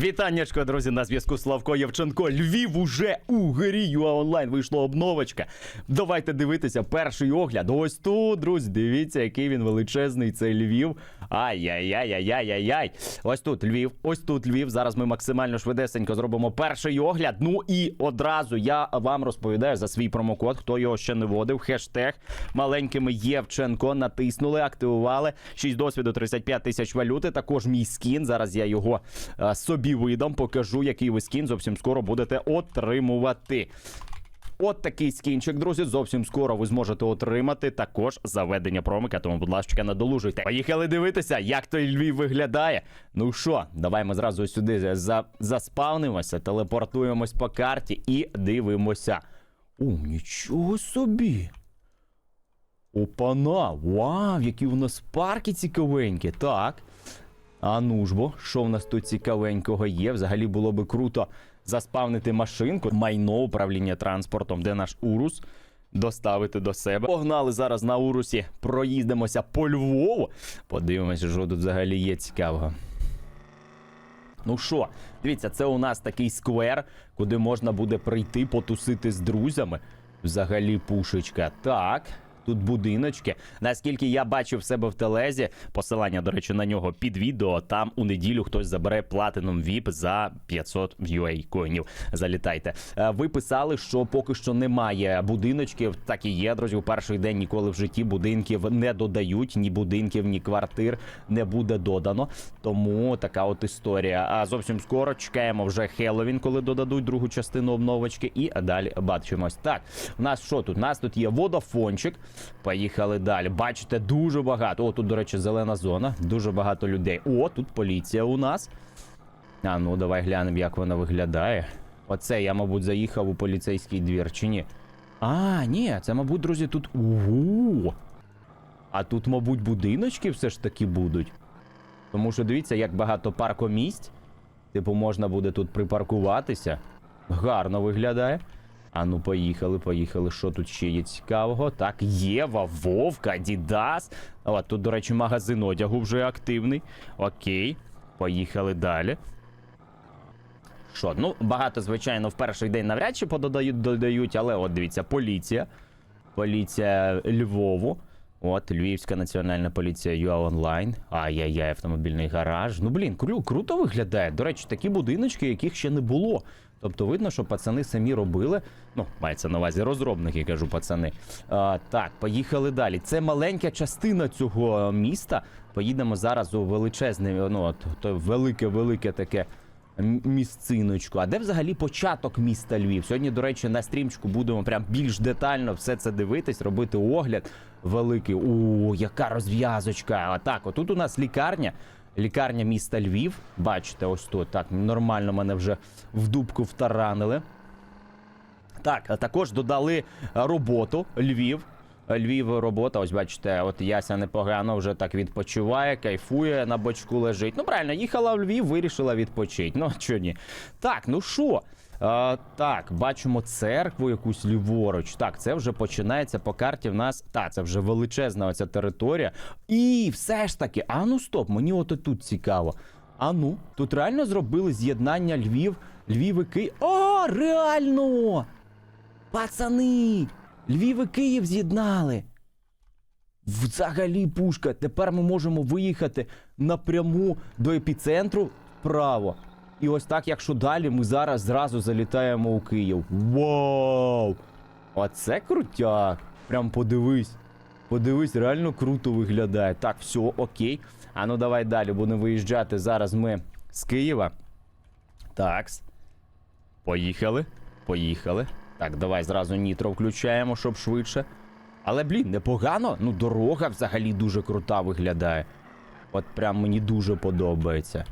Вітаннячко, друзі, на зв'язку Славко Євченко. Львів уже у грі ЮА онлайн вийшла обновочка. Давайте дивитися перший огляд. Ось тут, друзі, дивіться, який він величезний. Цей Львів. Ай-яй-яй-яй-яй-яй. Ось тут Львів, ось тут Львів. Зараз ми максимально швидесенько зробимо перший огляд. Ну і одразу я вам розповідаю за свій промокод. Хто його ще не вводив, хештег маленькими Євченко. Натиснули, активували 6 досвіду, 35 тисяч валюти. Також мій скін. Зараз я його е, собі видам, покажу, який ви скін зовсім скоро будете отримувати. От такий скінчик, друзі, зовсім скоро ви зможете отримати також заведення промика, тому, будь ласка, надолужуйте. Поїхали дивитися, як той Львів виглядає. Ну що, давай ми зразу сюди за... заспавнимося, телепортуємось по карті і дивимося. О, нічого собі. Опана! Вау, які у нас парки цікавенькі. Так. А ну ж бо, що в нас тут цікавенького є? Взагалі було би круто заспавнити машинку, майно управління транспортом, де наш Урус. Доставити до себе. Погнали зараз на Урусі, проїздимося по Львову. Подивимося, що тут взагалі є цікавого. Ну що, дивіться, це у нас такий сквер, куди можна буде прийти потусити з друзями. Взагалі пушечка. Так. Тут будиночки. Наскільки я бачив себе в телезі, посилання, до речі, на нього під відео. Там у неділю хтось забере Platinum VIP за 500 UA коїнів. Залітайте. Е, Ви писали, що поки що немає будиночків. Так і є, друзі. У перший день ніколи в житті будинків не додають, ні будинків, ні квартир не буде додано. Тому така от історія. А зовсім скоро чекаємо вже Хеллоуін, коли додадуть другу частину обновочки, і далі бачимось. Так, у нас що тут? У нас тут є водофончик. Поїхали далі. Бачите, дуже багато. О, тут, до речі, зелена зона. Дуже багато людей. О, тут поліція у нас. А ну, давай глянемо, як вона виглядає. Оце я, мабуть, заїхав у поліцейський двір, чи ні? А, ні, це, мабуть, друзі, тут. Ого! А тут, мабуть, будиночки все ж таки будуть. Тому що дивіться, як багато паркомісць. Типу, можна буде тут припаркуватися. Гарно виглядає. А ну, поїхали, поїхали. Що тут ще є цікавого? Так, Єва, Вовка, Дідас. О, тут, до речі, магазин одягу вже активний. Окей, поїхали далі. Що, ну, багато, звичайно, в перший день навряд чи подають, додають, але от дивіться, поліція. Поліція Львову. От, Львівська національна поліція ЮА Онлайн. Ай-яй-яй, автомобільний гараж. Ну, блін, кру- круто виглядає. До речі, такі будиночки, яких ще не було. Тобто видно, що пацани самі робили. Ну, мається на увазі розробники, кажу пацани. А, так, поїхали далі. Це маленька частина цього міста. Поїдемо зараз у величезне, ну, то велике-велике таке місциночку. А де взагалі початок міста Львів? Сьогодні, до речі, на стрімчику будемо прям більш детально все це дивитись, робити огляд великий. О, яка розв'язочка! А так, отут у нас лікарня. Лікарня міста Львів. Бачите, ось тут. Так, нормально мене вже в дубку втаранили. Так, також додали е, роботу Львів. Львів робота, ось бачите, от Яся непогано вже так відпочиває, кайфує, на бочку лежить. Ну, правильно, їхала в Львів, вирішила відпочити. Ну, чого ні. Так, ну що? А, так, бачимо церкву якусь ліворуч. Так, це вже починається по карті. В нас. Так, це вже величезна оця територія. І все ж таки, а ну стоп, мені от тут цікаво. А ну, тут реально зробили з'єднання Львів, Львів і Київ. О, реально! Пацани! Львів і Київ з'єднали. Взагалі пушка. Тепер ми можемо виїхати напряму до епіцентру вправо. І ось так, якщо далі, ми зараз зразу залітаємо у Київ. Вау! Оце крутяк. Прям подивись. Подивись, реально круто виглядає. Так, все, окей. А ну давай далі. Будемо виїжджати зараз ми з Києва. Такс. Поїхали. Поїхали. Так, давай зразу нітро включаємо, щоб швидше. Але, блін, непогано. Ну, дорога взагалі дуже крута виглядає. От прям мені дуже подобається.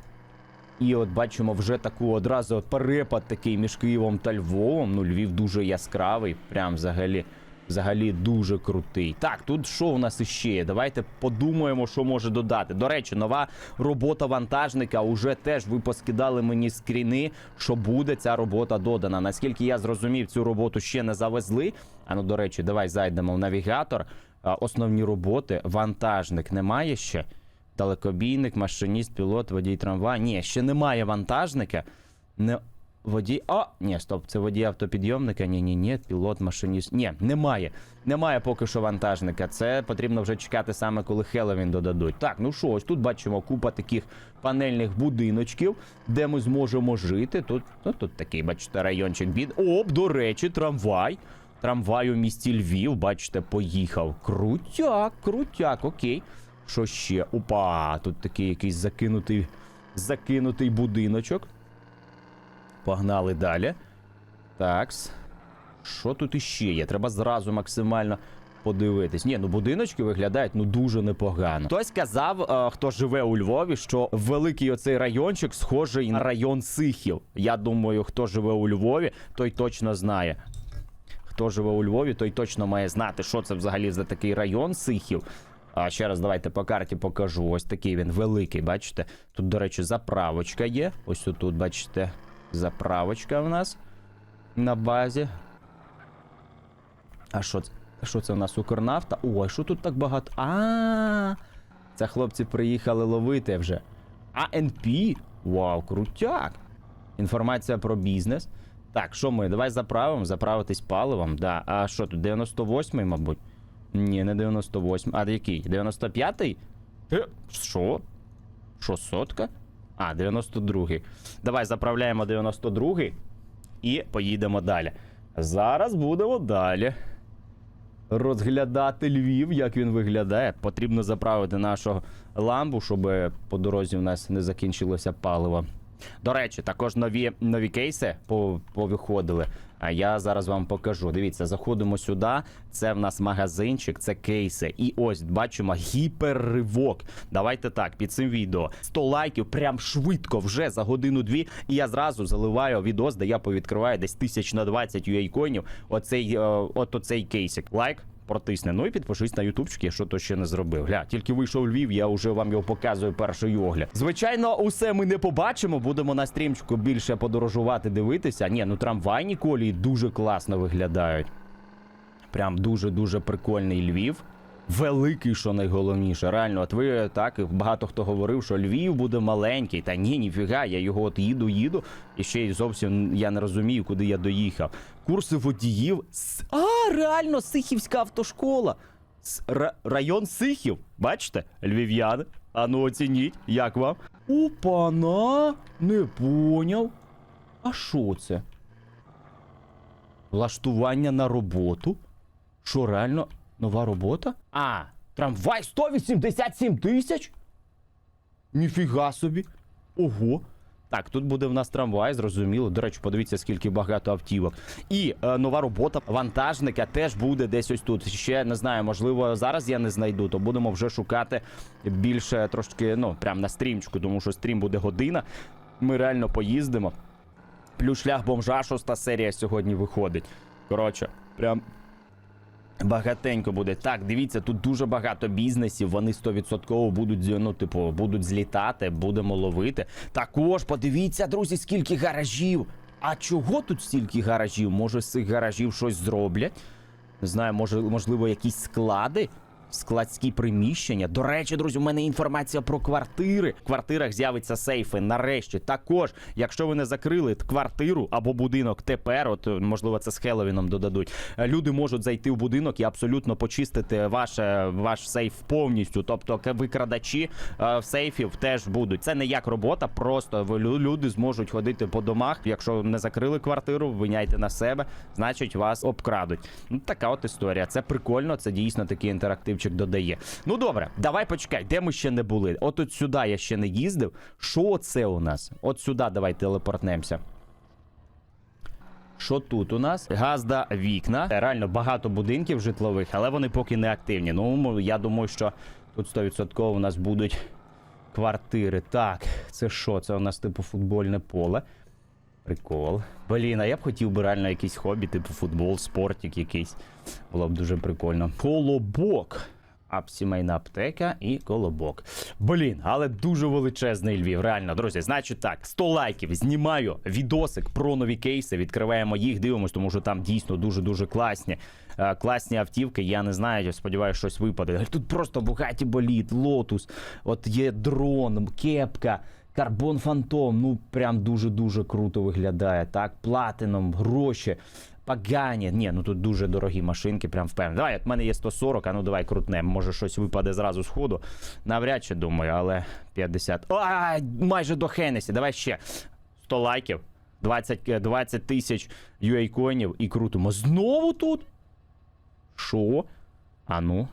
І от бачимо вже таку одразу перепад такий між Києвом та Львовом. Ну, Львів дуже яскравий, прям взагалі. Взагалі дуже крутий. Так, тут що у нас іще є? Давайте подумаємо, що може додати. До речі, нова робота вантажника. Уже теж ви поскидали мені скріни, що буде ця робота додана. Наскільки я зрозумів, цю роботу ще не завезли. А ну, до речі, давай зайдемо в навігатор. Основні роботи. Вантажник немає ще. Телекобійник, машиніст, пілот, водій трамвая. Ні, ще немає вантажника. Не... Водій. А, ні, стоп, це водій автопідйомника. Ні, ні, ні, пілот, машиніст. Ні, немає. Немає поки що вантажника. Це потрібно вже чекати саме, коли Хеллоуін додадуть. Так, ну що, ось тут бачимо купа таких панельних будиночків, де ми зможемо жити. Тут, ну, тут такий, бачите, райончик бід. Оп, до речі, трамвай. Трамвай у місті Львів, бачите, поїхав. Крутяк, крутяк, окей. Що ще? Опа, тут такий якийсь закинутий, закинутий будиночок. Погнали далі. Такс. Що тут іще є? Треба зразу максимально подивитись. Ні, ну будиночки виглядають ну дуже непогано. Хтось казав, е, хто живе у Львові, що великий оцей райончик схожий на район Сихів. Я думаю, хто живе у Львові, той точно знає. Хто живе у Львові, той точно має знати, що це взагалі за такий район Сихів. А ще раз давайте по карті покажу. Ось такий він великий, бачите? Тут, до речі, заправочка є. Ось тут, бачите, заправочка в нас на базі. А що це? Що це у нас Укрнафта? О, а що тут так багато? А, це хлопці приїхали ловити вже. АНП? Вау, крутяк. Інформація про бізнес. Так, що ми? Давай заправимо, заправитись паливом. Да. А що тут? 98-й, мабуть? Ні, не 98. А який? 95-й? Е, Що? Що, сотка? А, 92-й. Давай заправляємо 92-й і поїдемо далі. Зараз будемо далі. Розглядати Львів, як він виглядає. Потрібно заправити нашу ламбу, щоб по дорозі в нас не закінчилося паливо. До речі, також нові, нові кейси повиходили. А я зараз вам покажу. Дивіться, заходимо сюди. Це в нас магазинчик, це кейси. І ось бачимо гіперривок. Давайте так, під цим відео 100 лайків, прям швидко, вже за годину-дві. І я зразу заливаю відос, де я повідкриваю десь тисяч на 20 UA коїнів. Оцей, е, от оцей кейсик. Лайк. Протисни. Ну і підпишись на ютубчик, якщо то ще не зробив. Гля, тільки вийшов Львів, я вже вам його показую перший огляд. Звичайно, усе ми не побачимо. Будемо на стрімчику більше подорожувати, дивитися. Ні, ну трамвайні колії дуже класно виглядають. Прям дуже-дуже прикольний Львів. Великий, що найголовніше. Реально, от ви так і багато хто говорив, що Львів буде маленький. Та ні, ніфіга, я його от їду, їду, і ще й зовсім я не розумію, куди я доїхав. Курси водіїв. А, реально, Сихівська автошкола. Район Сихів. Бачите, львів'яни. Ну оцініть, як вам? Опана, не поняв. А що це? Влаштування на роботу? Що реально нова робота? А, трамвай 187 тисяч? Ніфіга собі. Ого. Так, тут буде в нас трамвай, зрозуміло. До речі, подивіться, скільки багато автівок. І е, нова робота вантажника теж буде десь ось тут. Ще не знаю, можливо, зараз я не знайду, то будемо вже шукати більше трошки, ну, прям на стрімчику, тому що стрім буде година. Ми реально поїздимо. Плюс шлях бомжа, шоста серія сьогодні виходить. Коротше, прям Багатенько буде. Так, дивіться, тут дуже багато бізнесів. Вони 100% будуть ну, типу, будуть злітати, будемо ловити. Також подивіться, друзі, скільки гаражів. А чого тут стільки гаражів? Може, з цих гаражів щось зроблять? Не знаю, може, можливо, якісь склади, складські приміщення. До речі, друзі, у мене інформація про квартири. В квартирах з'явиться сейфи. Нарешті. Також, якщо ви не закрили квартиру або будинок тепер, от е, можливо, це з Хеллоуіном додадуть. е, Люди можуть зайти в будинок і абсолютно почистити ваше, ваш сейф повністю. Тобто, викрадачі е, в сейфів теж будуть. Це не як робота, просто люди зможуть ходити по домах. Якщо не закрили квартиру, виняйте на себе, значить вас обкрадуть. Ну така от історія. Це прикольно, це дійсно такий інтерактивчик додає. Ну добре, давай почекай, де ми ще не були. От от сюди я ще не їздив. Що це у нас? От сюди давай телепортнемося. Що тут у нас? Газда вікна. Реально багато будинків житлових, але вони поки не активні. Ну, я думаю, що тут 100% у нас будуть квартири. Так, це що? Це у нас типу футбольне поле. Прикол. Блін, а я б хотів би реально якийсь хобі, типу футбол, спортик якийсь. Було б дуже прикольно. Колобок. ап, сімейна аптека і колобок. Блін, але дуже величезний Львів. Реально, друзі, значить так, 100 лайків. Знімаю відосик про нові кейси. Відкриваємо їх, дивимось, тому що там дійсно дуже дуже класні. е, Класні автівки, я не знаю, я сподіваюся, щось випаде. Тут просто Bugatti боліт, лотус, от є дрон, кепка, карбон фантом. Ну прям дуже дуже круто виглядає. Так, платином, гроші. Пагані. Ні, ну тут дуже дорогі машинки, прям впевнений. Давай, от в мене є 140, а ну давай крутнем. Може щось випаде зразу з ходу. Навряд чи думаю, але 50. А, майже до Хенесі. Давай ще 100 лайків, 20, е, 20 тисяч UA коїнів і крутимо. Знову тут? Що? А ну.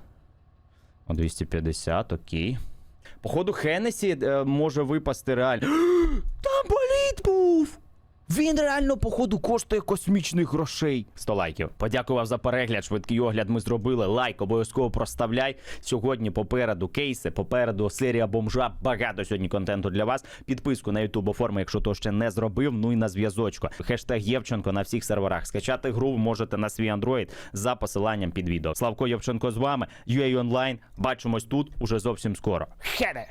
О, 250, окей. Походу, Хенесі е, може випасти реально. Він реально, походу, коштує космічних грошей. 100 лайків. Подякував за перегляд. Швидкий огляд ми зробили. Лайк обов'язково проставляй. Сьогодні попереду кейси, попереду серія бомжа. Багато сьогодні контенту для вас. Підписку на YouTube оформи, якщо то ще не зробив. Ну і на зв'язочку. Хештег Євченко на всіх серверах. Скачати гру можете на свій Android за посиланням під відео. Славко Євченко з вами. UA Online. Бачимось тут уже зовсім скоро. Хедеш!